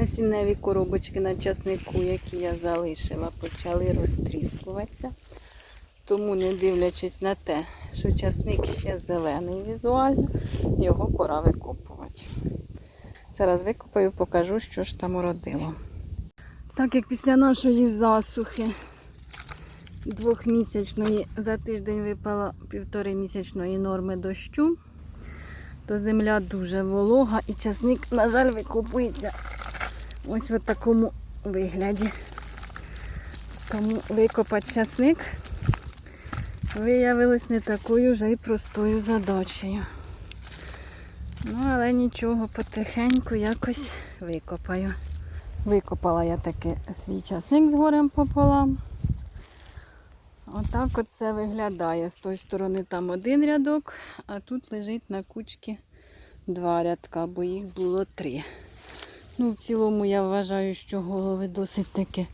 Насінневі коробочки на часнику, які я залишила, почали розтріскуватися. Тому, не дивлячись на те, що часник ще зелений візуально, його пора викопувати. Зараз викопаю, покажу, що ж там уродило. Так як після нашої засухи двохмісячної за тиждень випало півтори місячної норми дощу, то земля дуже волога і часник, на жаль, викопується ось в такому вигляді. Тому викопати часник виявилось не такою вже й простою задачею. Ну, але нічого, потихеньку якось викопаю. Викопала я таки свій часник з горем пополам. Отак от це виглядає. З тої сторони там один рядок, а тут лежить на кучці два рядка, бо їх було три. Ну, в цілому я вважаю, що голови досить таки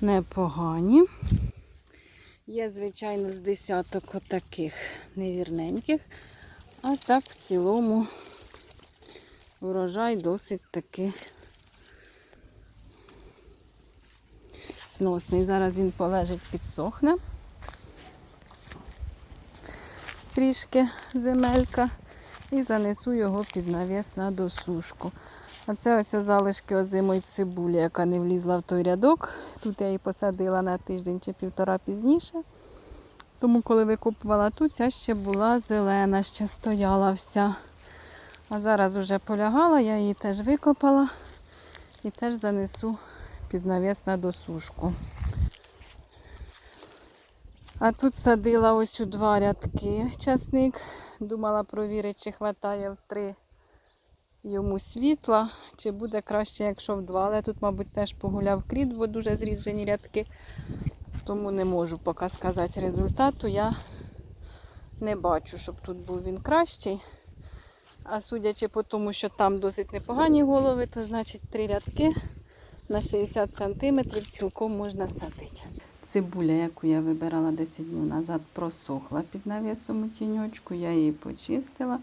непогані. Є, звичайно, з десяток отаких невірненьких. А так в цілому врожай досить таки сносний. Зараз він полежить, підсохне. Трішки земелька і занесу його під навіс на досушку. А це ось залишки озимої цибулі, яка не влізла в той рядок. Тут я її посадила на тиждень чи півтора пізніше. Тому, коли викопувала тут, ця ще була зелена, ще стояла вся. А зараз вже полягала, я її теж викопала і теж занесу під навіс на досушку. А тут садила ось у два рядки часник. Думала провірити, чи вистачає в три йому світла, чи буде краще, якщо в два. Але тут, мабуть, теж погуляв кріт, бо дуже зріджені рядки. Тому не можу поки сказати результату. Я не бачу, щоб тут був він кращий. А судячи по тому, що там досить непогані голови, то значить три рядки на 60 см цілком можна садити. Цибуля, яку я вибирала 10 днів назад, просохла під навісом у тіньочку. Я її почистила.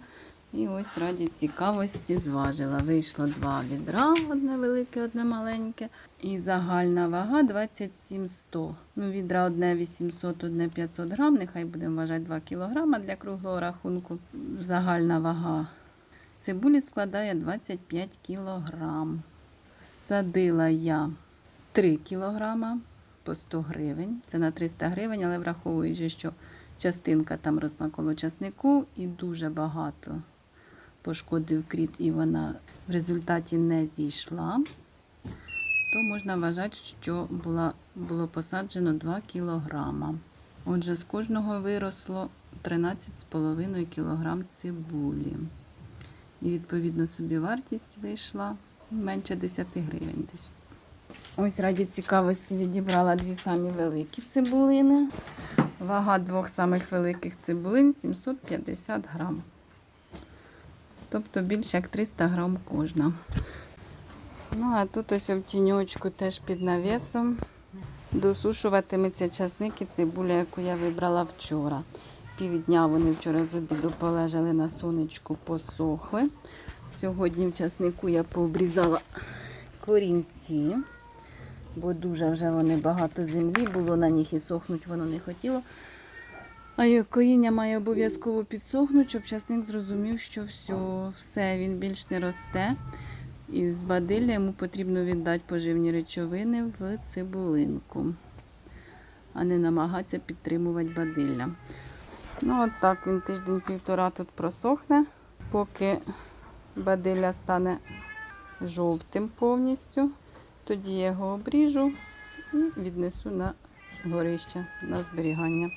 І ось раді цікавості зважила. Вийшло два відра, одне велике, одне маленьке. І загальна вага 27,100. Ну, відра одне 800, одне 500 грам. Нехай будемо вважати 2 кг для круглого рахунку. Загальна вага цибулі складає 25 кг. Садила я 3 кг по 100 гривень. Це на 300 гривень, але враховуючи, що частинка там росла коло часнику і дуже багато пошкодив кріт, і вона в результаті не зійшла, то можна вважати, що була, було посаджено 2 кілограма. Отже, з кожного виросло 13,5 кг цибулі. І відповідно собі вартість вийшла менше 10 гривень десь. Ось раді цікавості відібрала дві самі великі цибулини. Вага двох самих великих цибулин 750 грам. Тобто більше як 300 грам кожна. Ну, а тут ось в тіньочку теж під навісом досушуватиметься часник і цибуля, яку я вибрала вчора. Півдня вони вчора з обіду полежали на сонечку, посохли. Сьогодні в часнику я пообрізала корінці, бо дуже вже вони багато землі було на них і сохнуть воно не хотіло. А коріння має обов'язково підсохнути, щоб часник зрозумів, що все, все, він більш не росте. І з бадилля йому потрібно віддати поживні речовини в цибулинку, а не намагатися підтримувати бадилля. Ну, от так він тиждень-півтора тут просохне, поки бадилля стане жовтим повністю. Тоді я його обріжу і віднесу на горище на зберігання.